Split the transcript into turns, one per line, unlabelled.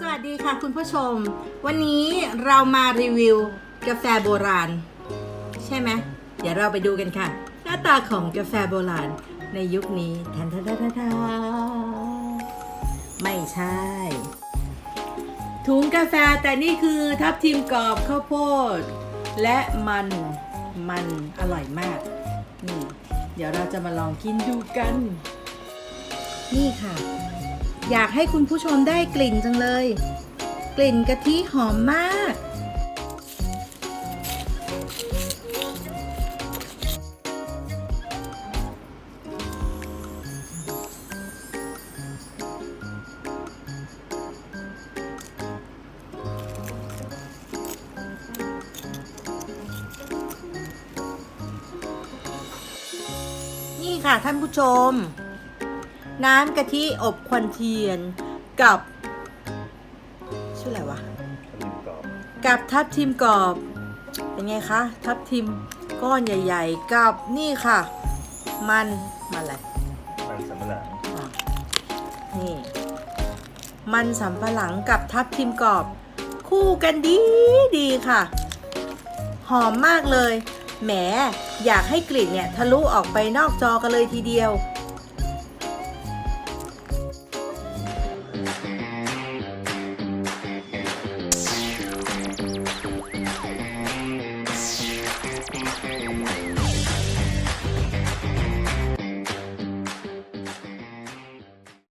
สวัสดีค่ะคุณผู้ชม วันนี้เรามารีวิวกาแฟโบราณ ใช่ไหมเดี๋ยวเราไปดูกันค่ะ หน้าตาของกาแฟโบราณในยุคนี้แทนทาทาทไม่ใช่ ถุงกาแฟแต่นี่คือทับทิมกรอบข้าวโพด และมันมันอร่อยมากนี่เดี๋ยวเราจะมาลองกินดูกัน นี่ค่ะ อยากให้คุณผู้ชมได้กลิ่นจังเลย กลิ่นกะทิหอมมาก นี่ค่ะท่านผู้ชม น้ำกะทิอบควันเทียนกับชื่ออะไรวะ
ขนมกรอบ
กับทับทิมกรอบเป็นไงคะ ทับทิมก้อนใหญ่ ๆ กับนี่ค่ะ มันมันอะไร
มันสำปะหลัง
อะนี่ มันสำปะหลังกับทับทิมกรอบ คู่กันดีดีค่ะ หอมมากเลยแหมอยากให้กลิ่นเนี่ยทะลุออกไปนอกจอกันเลยทีเดียว